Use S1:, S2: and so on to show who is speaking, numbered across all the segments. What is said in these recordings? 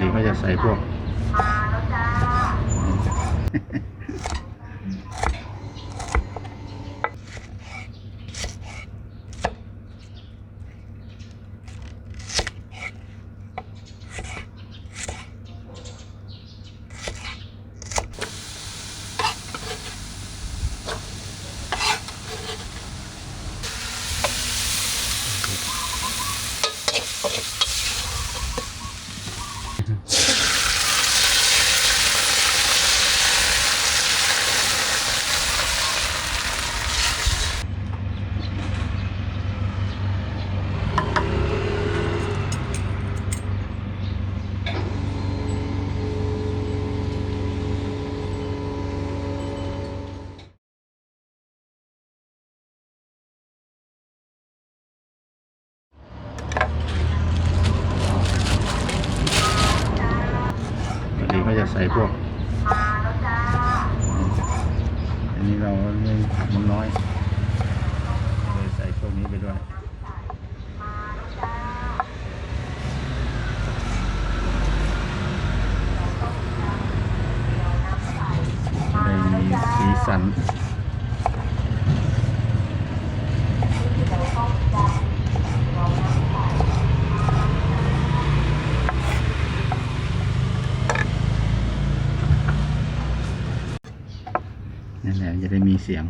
S1: นี้ก็จะใส่พวก ใส่พวก อันนี้เราไม่มันน้อยเลยใส่พวกนี้ไปด้วยเลยมีสีสัน นั่นแหละจะได้มีเสียง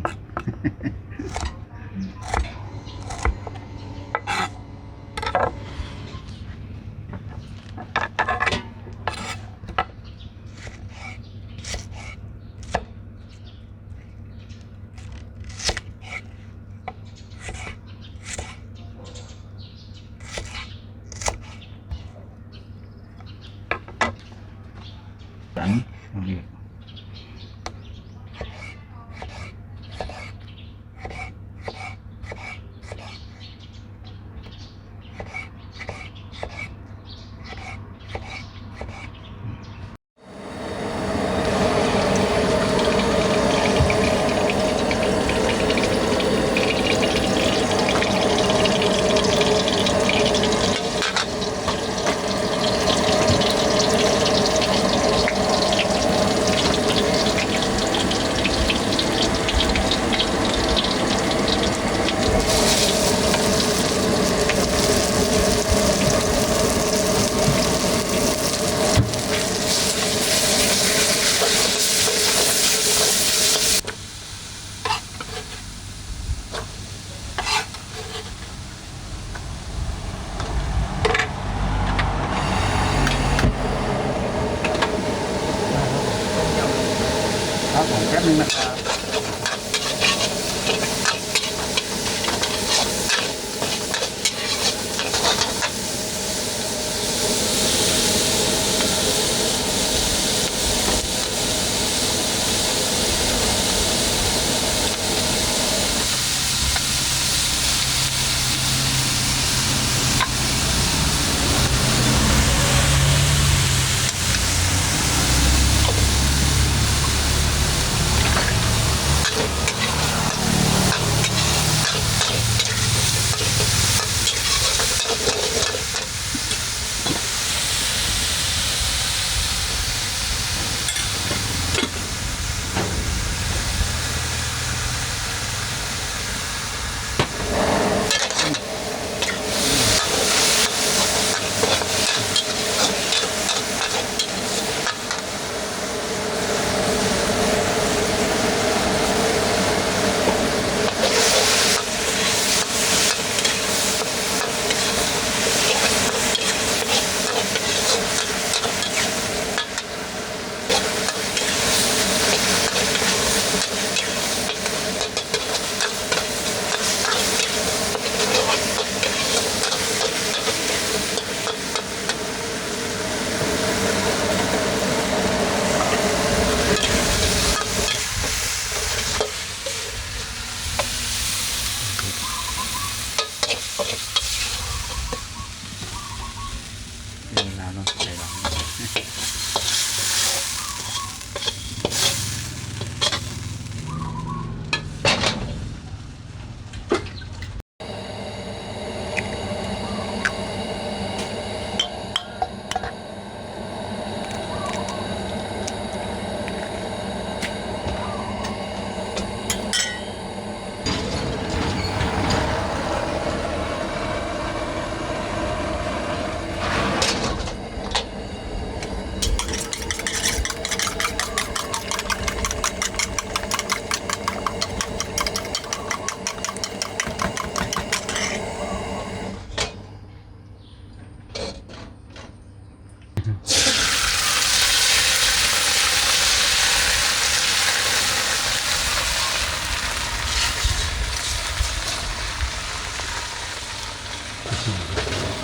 S1: เวลาเราใส่หลัง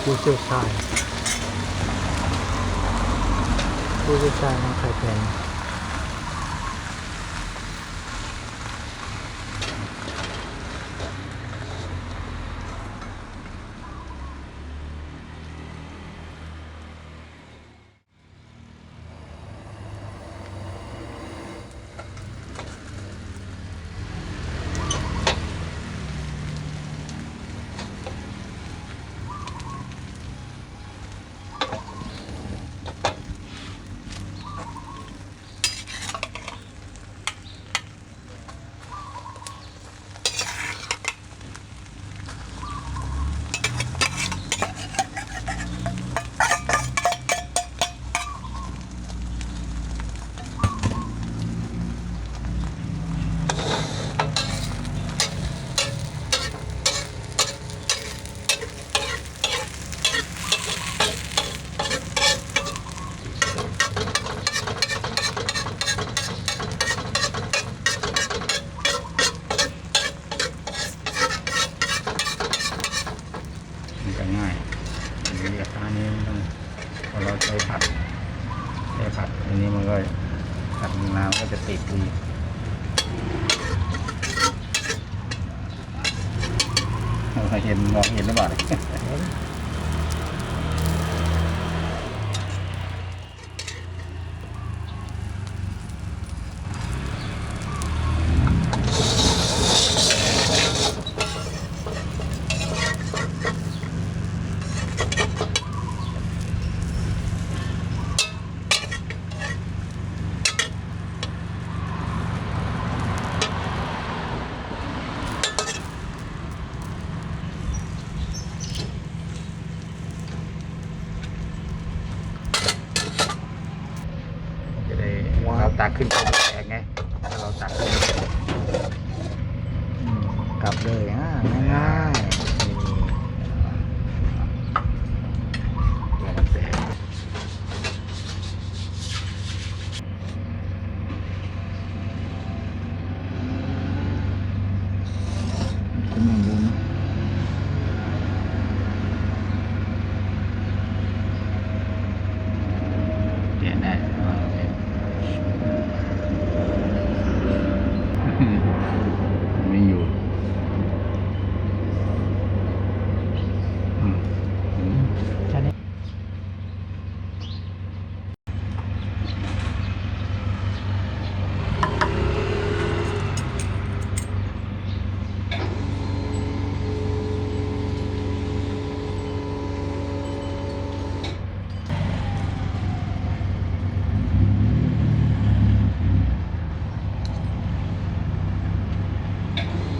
S2: ผู้เชี่ยวชาญผู้เชี่ยวชาญทางไข่แพง
S1: ง่ายอันนี้กระทะนี้มันต้องพอเราใช้ผัดใช้ผัดอันนี้มันก็ผัดน้ำก็จะติดดีเราเห็นมองเห็นหรือเปล่า จะได้เราตักขึ้นไปแตกไงถ้าเราตักขึ้นไปแตก
S2: อืมกลับ เลยอะง่ายๆนี่
S1: ตัวมันแตก
S2: ขึ้นมาบน
S1: เปลี่ยนได้ไม่อยู่อืมอืม
S2: แค่นี้
S1: เ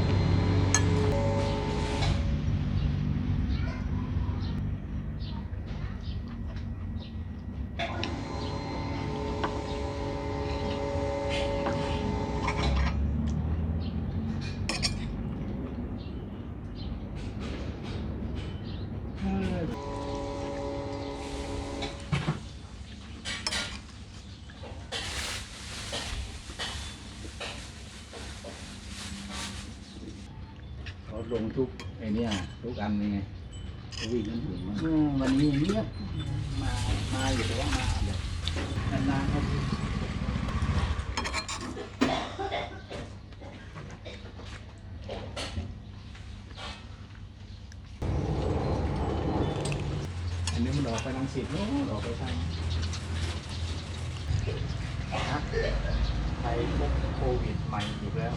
S1: ลงทุกไอเนี่ยทุกอันเลยไงวิ่งนั่นถึงมัน
S2: อืมวันนี้เงียบมามาอยู่แต่ว่ามาแบบนานๆครับอันนี้มันออกไปทางสิบโน้นออกไปทางไทยพบโควิดใหม่อีกแล้ว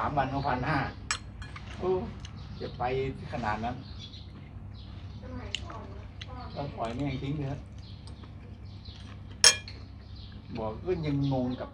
S2: สามวันก็พันห้าโอ้จะไปขนาดนั้นก็ปล่อยแม่งทิ้งเถอะบอกก็ยังงงกับ